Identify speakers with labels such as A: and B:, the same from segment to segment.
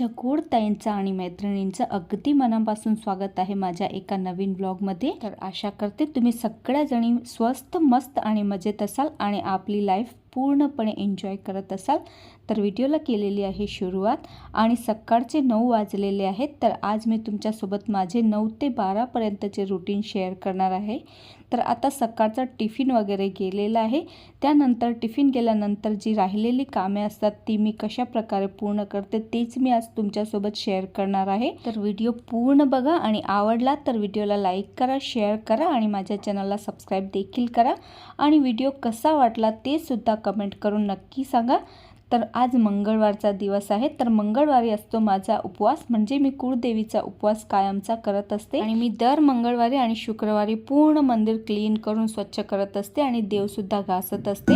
A: माझ्या गोड ताईंचं आणि मैत्रिणींचं अगदी मनापासून स्वागत आहे माझ्या एका नवीन ब्लॉगमध्ये. तर आशा करते तुम्ही सगळ्या जणी स्वस्त मस्त आणि मजेत असाल आणि आपली लाईफ पूर्णपणे एन्जॉय करत असाल तर व्हिडिओला केलेली आहे सुरुवात. आणि सकाळचे नऊ वाजलेले आहेत तर आज मी तुमच्यासोबत माझे नऊ ते बारापर्यंतचे रुटीन शेअर करणार आहे. तर आता सकाळचा टिफिन वगैरे गेलेला आहे. त्यानंतर टिफिन गेल्यानंतर जी राहिलेली कामे असतात ती मी कशा प्रकारे पूर्ण करते तेच मी आज तुमच्यासोबत शेअर करणार आहे. तर व्हिडिओ पूर्ण बघा आणि आवडला तर व्हिडिओला लाईक करा शेअर करा आणि माझ्या चॅनलला सबस्क्राईब देखील करा. आणि व्हिडिओ कसा वाटला ते सुद्धा कमेंट करून नक्की सांगा. तर आज मंगळवारचा दिवस आहे. तर मंगळवारी असतो माझा उपवास. म्हणजे मी कुळदेवीचा उपवास कायमचा करत असते. आणि मी दर मंगळवारी आणि शुक्रवारी पूर्ण मंदिर क्लीन करून स्वच्छ करत असते आणि देवसुद्धा घासत असते.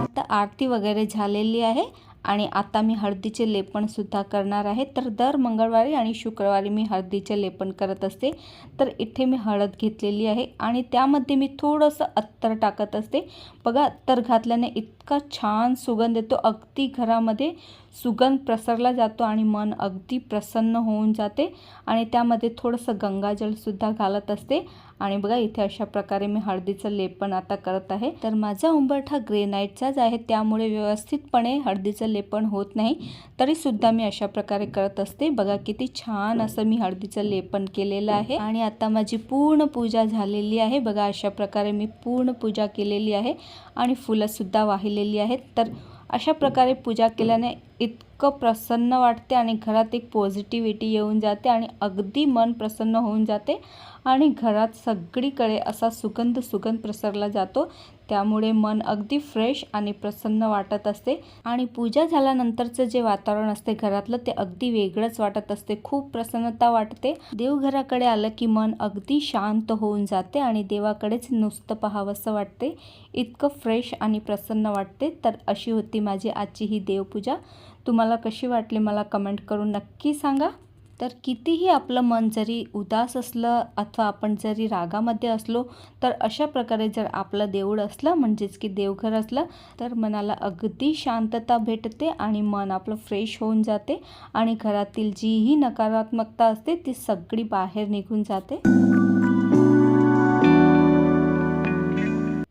A: आता आरती वगैरे झालेली आहे. आणि आता मी हळदीचे लेपनसुद्धा करणार आहे. तर दर मंगळवारी आणि शुक्रवारी मी हळदीचे लेपन करत असते. तर इथे मी हळद घेतलेली आहे आणि त्यामध्ये मी थोडंसं अत्तर टाकत असते. बघा अत्तर घातल्याने इतका छान सुगंध येतो. अगदी घरामध्ये सुगंध प्रसरला जातो आणि मन अगदी प्रसन्न होऊन जाते. आणि त्यामध्ये थोडंसं गंगाजलसुद्धा घालत असते. आणि बघा इथे अशा प्रकारे मी हळदीचं लेपन आता करत आहे. तर माझा उंबरठा ग्रेनाईटचाच आहे त्यामुळे व्यवस्थितपणे हळदीचं लेपन होत नाही. तरीसुद्धा मी अशा प्रकारे करत असते. बघा किती छान असं मी हळदीचं लेपन केलेलं आहे. आणि आता माझी पूर्ण पूजा झालेली आहे. बघा अशा प्रकारे मी पूर्ण पूजा केलेली आहे. आणि फुलंसुद्धा वाहिलेली आहेत. तर अशा प्रकारे पूजा केल्याने इतकं प्रसन्न वाटते आणि घरात एक पॉझिटिव्हिटी येऊन जाते आणि अगदी मन प्रसन्न होऊन जाते आणि घरात सगळीकडे असा सुगंध सुगंध प्रसरला जातो. त्यामुळे मन अगदी फ्रेश आणि प्रसन्न वाटत असते. आणि पूजा झाल्यानंतरचं जे वातावरण असते घरातलं ते अगदी वेगळंच वाटत असते. खूप प्रसन्नता वाटते. देवघराकडे आलं की मन अगदी शांत होऊन जाते आणि देवाकडेच नुसतं पाहावंसं वाटते. इतकं फ्रेश आणि प्रसन्न वाटते. तर अशी होती माझी आजची ही देवपूजा. तुम्हाला कशी वाटली मला कमेंट करून नक्की सांगा. तर कितीही आपलं मन जरी उदास असलं अथवा आपण जरी रागामध्ये असलो तर अशा प्रकारे जर आपलं देऊळ असलं म्हणजेच की देवघर असलं तर मनाला अगदी शांतता भेटते आणि मन आपलं फ्रेश होऊन जाते आणि घरातील जीही नकारात्मकता असते ती सगळी बाहेर निघून जाते.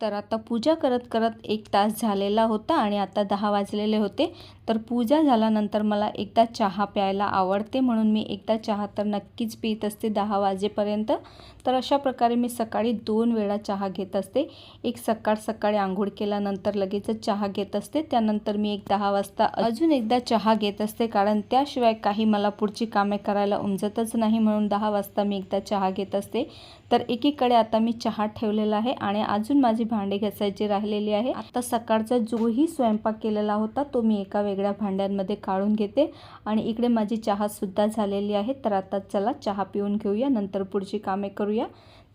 A: तर आता पूजा करत करत एक तास झालेला होता आणि आता दहा वाजलेले होते. तर पूजा झाल्यानंतर मला एकदा चहा प्यायला आवडते म्हणून मी एकदा चहा तर नक्कीच पित असते दहा वाजेपर्यंत. तर अशा प्रकारे मी सकाळी दोन वेळा चहा घेत असते. एक सकाळ सकाळी आंघोळ केल्यानंतर लगेचच चहा घेत असते. त्यानंतर मी एक दहा वाजता अजून एकदा चहा घेत असते कारण त्याशिवाय काही मला पुढची कामे करायला उमजतच नाही म्हणून दहा वाजता मी एकदा चहा घेत असते. तर एकीकडे आता मी चहा ठेवलेला आहे आणि अजून माझी भांडे घासायची राहिलेली आहे. आता सकाळचा जोही स्वयंपाक केलेला होता तो मी एका वेगळ्या भांड्यांमध्ये काढून घेते. आणि इकडे माझी चहासुद्धा झालेली आहे. तर आता चला चहा पिऊन घेऊया. नंतर पुढची कामे करूया.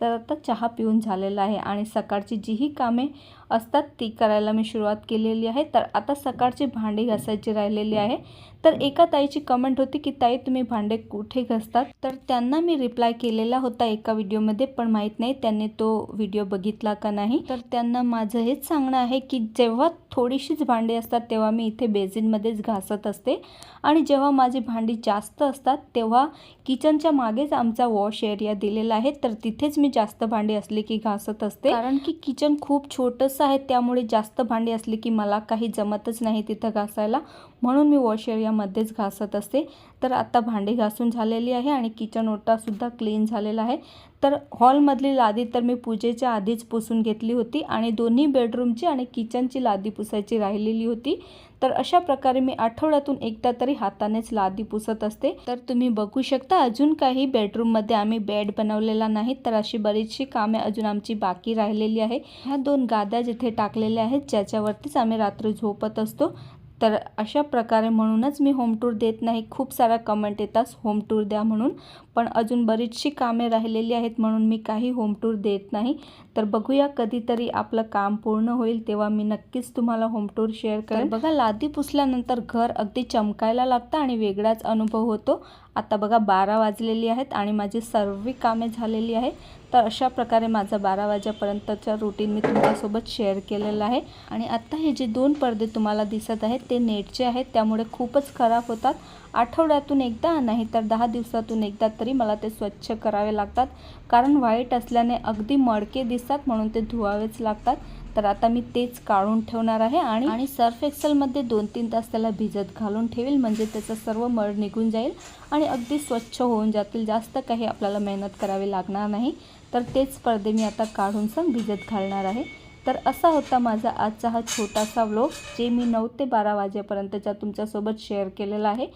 A: तर आता चहा पिऊन झालेला आहे आणि सकाळची जीही कामे असतात ती करायला मी सुरुवात केलेली आहे. तर आता सकाळची भांडी घासायची राहिलेली आहे. तर एका ताईची कमेंट होती की ताई तुम्ही भांडे कुठे घासतात? तर त्यांना मी रिप्लाय केलेला होता एका व्हिडिओमध्ये पण माहीत नाही त्यांनी तो व्हिडिओ बघितला का नाही. तर त्यांना माझं हेच सांगणं आहे की जेव्हा थोडीशीच भांडी असतात तेव्हा मी इथे बेझिनमध्येच घासत असते. आणि जेव्हा माझी भांडी जास्त असतात तेव्हा किचनच्या मागेच आमचा वॉश एरिया दिलेला आहे. तर तिथेच मी जास्त भांडी असली की घासत असते. कारण की किचन खूप छोटंसं आहे त्यामुळे जास्त भांडी असली की मला काही जमतच नाही तिथं घासायला. म्हणून मी वॉश एरियामध्येच घासत असते. तर आत्ता भांडी घासून झालेली आहे आणि किचन ओटासुद्धा क्लीन झालेला आहे. तर हॉलमधली लादी तर मी पूजेच्या आधीच पुसून घेतली होती आणि दोन्ही बेडरूमची आणि किचनची लादी पुसायची राहिलेली होती. तर अशा प्रकारे मी आठवड्यातून एकदा तरी हातानेच लादी पुसत असते. तर तुम्ही बघू शकता अजून काही बेडरूममध्ये आम्ही बेड बनवलेला नाही तर अशी बरीचशी कामे अजून आमची बाकी राहिलेली आहे. ह्या दोन गाद्या जिथे टाकलेल्या आहेत ज्याच्यावरतीच आम्ही रात्री झोपत असतो. तर अशा प्रकारे म्हणूनच मी होम टूर देत नाही. खूप साऱ्या कमेंट येतात होम टूर द्या म्हणून. पण अजून बरीचशी कामे राहिलेली आहेत म्हणून मी काही होम टूर देत नाही. तर बघूया कधीतरी आपलं काम पूर्ण होईल तेव्हा मी नक्कीच तुम्हाला होम टूर शेअर करेन. बघा लादी पुसल्यानंतर घर अगदी चमकायला लागतं आणि वेगळाच अनुभव होतो. आता बघा बारा वाजलेली आहेत आणि माझी सर्व कामे झालेली आहे तर अशा प्रकारे माझा बारा वाजेपर्यंतचा रुटीन मी तुमच्यासोबत शेअर केलेलं आहे. आणि आत्ता हे जे दोन पडदे तुम्हाला दिसत आहेत ते नेटचे आहेत. त्यामुळे खूपच खराब होतात. आठवड्यातून एकदा नाही तर दहा दिवसातून एकदा तरी मला ते स्वच्छ करावे लागतात. कारण व्हाईट असल्याने अगदी मडके दिसतात म्हणून ते धुवावेच लागतात. तर आता मी तेच काढून ठेवणार आहे आणि आणि सर्फ एक्सेलमध्ये दोन तीन तास त्याला भिजत घालून ठेवेल. म्हणजे त्याचं सर्व मळ निघून जाईल. आणि अगदी स्वच्छ होऊन जातील. जास्त काही आपल्याला मेहनत करावी लागणार नाही. तर तेच पडदे मी आता काढून सण भिजत घालणार आहे. तर असा होता माझा आजचा हा छोटासा व्लॉग जे मी नऊ ते बारा वाजेपर्यंतच्या तुमच्यासोबत शेअर केलेला आहे.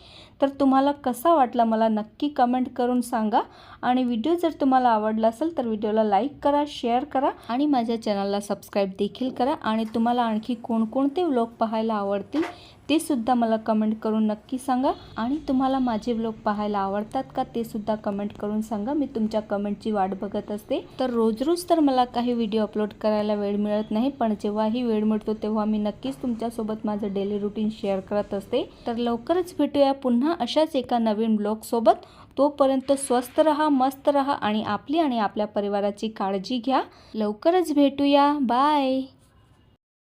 A: तर तुम्हाला कसा वाटला मला नक्की कमेंट करून सांगा. आणि व्हिडिओ जर तुम्हाला आवडला असेल तर व्हिडिओला लाईक करा शेअर करा आणि माझ्या चॅनलला सबस्क्राईब देखील करा. आणि तुम्हाला आणखी कोणकोणते व्लॉग पाहायला आवडतील ते सुद्धा मला कमेंट करून नक्की सांगा. आणि तुम्हाला माझे व्लॉग पाहायला आवडतात का ते सुद्धा कमेंट करून सांगा. मी तुमच्या कमेंटची वाट बघत असते. तर रोज रोज तर मला काही व्हिडिओ अपलोड करायला वेळ मिळत नाही पण जेव्हाही वेळ मिळतो तेव्हा मी नक्कीच तुमच्यासोबत माझं डेली रुटीन शेअर करत असते. तर लवकरच भेटूया पुन्हा पुन्हा अशाच एका नवीन ब्लॉगसोबत तोपर्यंत स्वस्त रहा मस्त रहा आणि आपली आणि आपल्या परिवाराची काळजी घ्या. लवकरच भेटूया. बाय.